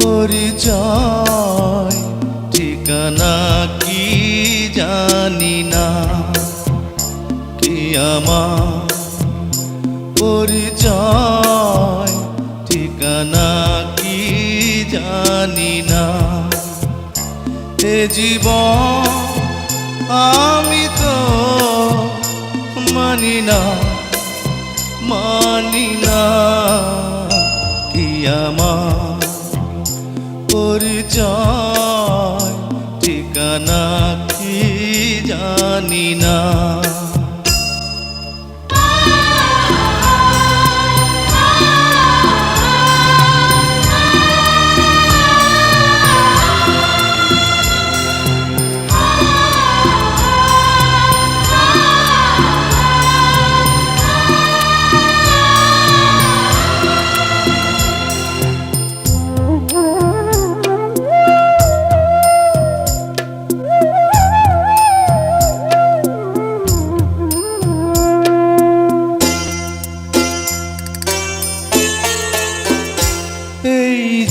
পরিচয়, ঠিকানা কি জানি না। কি আমার পরিচয়, ঠিকানা কি জানি না। এ জীবন আমি তো মানি না মানি না। আমার পরিচয় ঠিকানা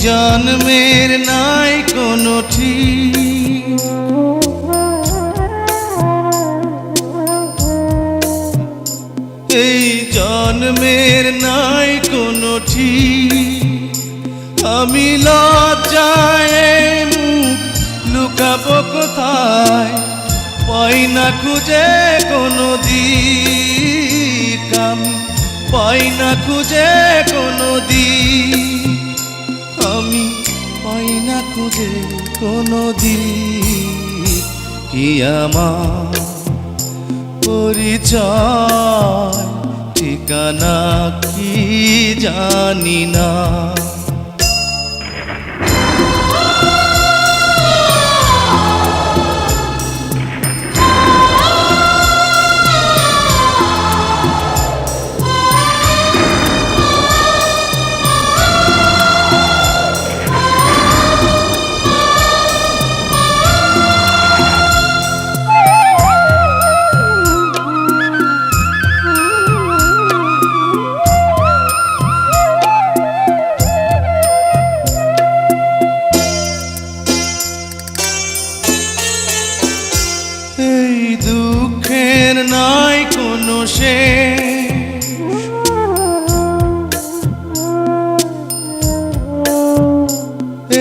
জন্মের নাই কোনো ঠিক। এই জন্মের নাই কোনো ঠিক। আমি লজ্জায় মুখ লুকাবো কোথায়? পাই না খুঁজে কোনো দিক। পাই না খুঁজে কোনো দিক। না খুঁজে কোনো কি আমার পরিচয় ঠিকানা কি জানি না। এই দুঃখের নাই কোনো সে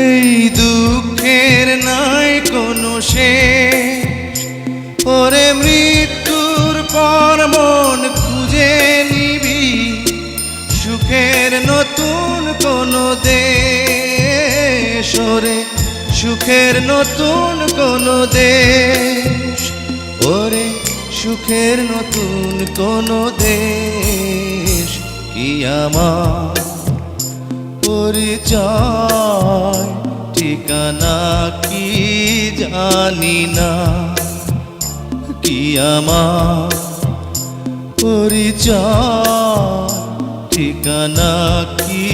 এই দুঃখের নাই কোনো সে ওরে মৃত্যুর পর মন খুঁজে নিবি, সুখের নতুন কোনো দেশ। ওরে সুখের নতুন কোনো দেশ। সুখের নতুন কোনো দেশ কি আমার? পরিচয়, ঠিকানা কি জানি না। কি আমার? পরিচয়, ঠিকানা কি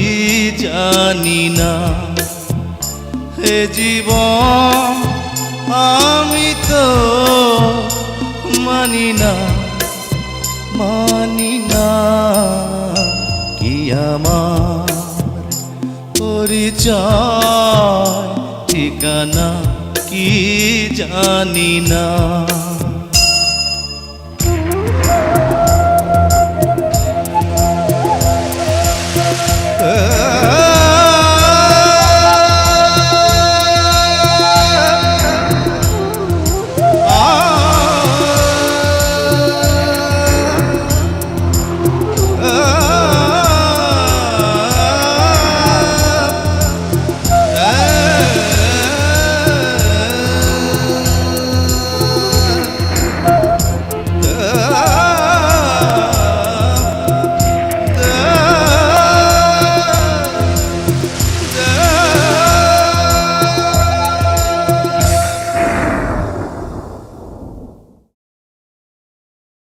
জানি না। হে জীবন, আমি তো মানি না মানি না কি আমার পরিচয় ঠিকানা কি জানি না।